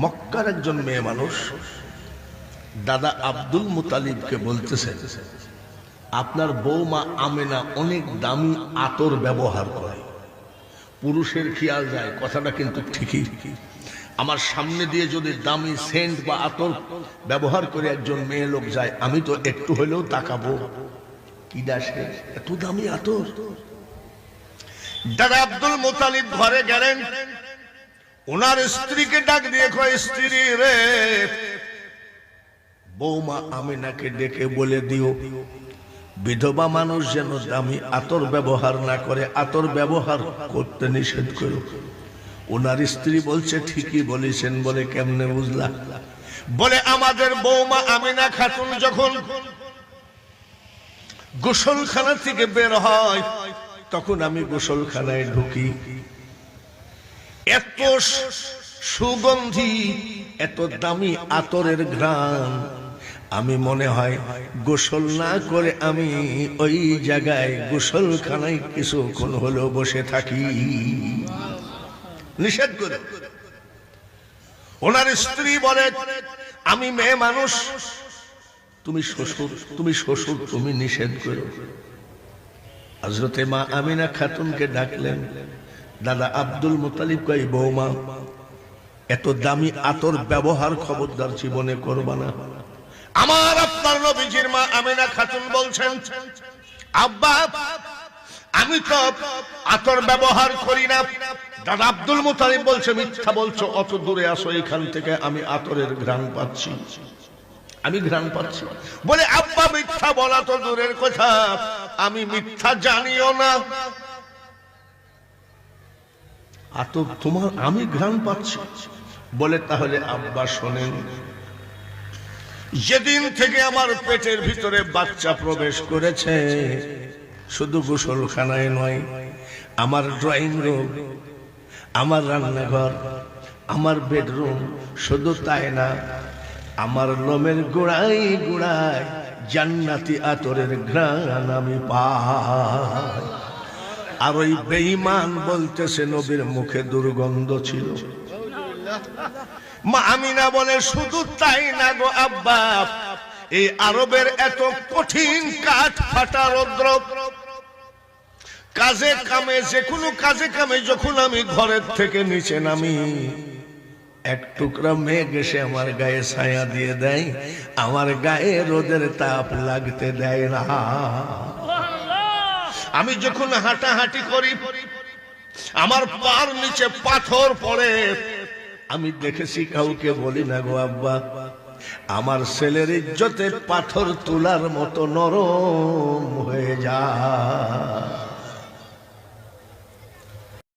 মক্কার একজন মেয়ে মানুষ দাদা আব্দুল মুতালিবকে বলতেছেন আপনার বৌমা আমেনা অনেক দামি আতর ব্যবহার করে। পুরুষের খেয়াল যায়, কথাটা কিন্তু ঠিকই। আমার সামনে দিয়ে যদি দামি সেন্ট বা আতর ব্যবহার করে একজন মেয়ে লোক যায়, আমি তো একটু হলেও তাকাবো। কি দাসে এত দামি আতর? দাদা আব্দুল মোতালিব ঘরে গেলেন। ওনার স্ত্রীকে ডাক দিয়ে কয়, স্ত্রী রে, বৌমা আমিনাকে ডেকে বলে দিও, বিধবা মানুষ যেন দামি আতর ব্যবহার না করে, আতর ব্যবহার করতে নিষেধ করো। ওনার স্ত্রী বলছে, ঠিকই বলেছেন, বলে কেমনে বুঝলা? বলে, আমাদের বৌমা আমিনা খাতুন যখন গোসলখানা থেকে বের হয়, তখন আমি গোসলখানায় ঢুকি। এত সুগন্ধি, এত দামি আতরের ঘ্রাণ। আমি মনে হয় গোসল না করে আমি ওই জায়গায় গোসল গোসলখানায় কিছুক্ষণ হলেও বসে থাকি। নিষেধ করে। ওনার স্ত্রী বলে, আমি মেয়ে মানুষ, তুমি শ্বশুর তুমি শ্বশুর, তুমি নিষেধ করো। হজরতে মা আমিনা খাতুনকে ডাকলেন দাদা আব্দুল মুতালিব কই বৌমা, এত দামি আতর ব্যবহার খবরদার জীবনে করবা না। আমার আপনার নবীজির মা আমিনা খাতুন বলছেন, আব্বা, আমি তো আতর ব্যবহার করি না। দাদা আব্দুল মুতালিব বলছে, মিথ্যা বলছো, অত দূরে আসো, এখান থেকে আমি আতরের ঘ্রাণ পাচ্ছি। আমি ঘ্রাণ পাচ্ছি। বলে, আব্বা, মিথ্যা বলা তো দূরের কথা, আমি মিথ্যা জানিও না। আর তো তোমার আমি ঘ্রাণ পাচ্ছি। বলে তাহলে আব্বা শোনেন, যেদিন থেকে আমার পেটের ভিতরে বাচ্চা প্রবেশ করেছে, শুধু গোসলখানায় নয়, আমার ড্রয়িং রুম, আমার রান্নাঘর, আমার বেডরুম, শুধু তাই না, আমার লোমের গোড়াই গোড়ায় জান্নাতি আতরের ঘ্রাণ আমি পাই। আর ওই বেঈমান বলতেছে নবীর মুখে দুর্গন্ধ ছিল। মা আমিনা বলে, শুধু তাই না গো আব্বা, এই আরবের এত কঠিন কাঠ ফাটা রৌদ্র। কাজে কামে, যে কোনো কাজে কামে যখন আমি ঘরের থেকে নিচে নামি, এক টুকরা মেঘ এসে আমার গায়ে ছায়া দিয়ে দেয়। আমার গায়ে রোদের তাপ লাগতে দেয় না। আমি যখন হাঁটাহাঁটি করি, আমার পার নিচে পাথর পড়ে। আমি দেখেছি কাউকে বলি না গো আব্বা, আমার ছেলের ইজ্জতে পাথর তোলার মতো নরম হয়ে যায়।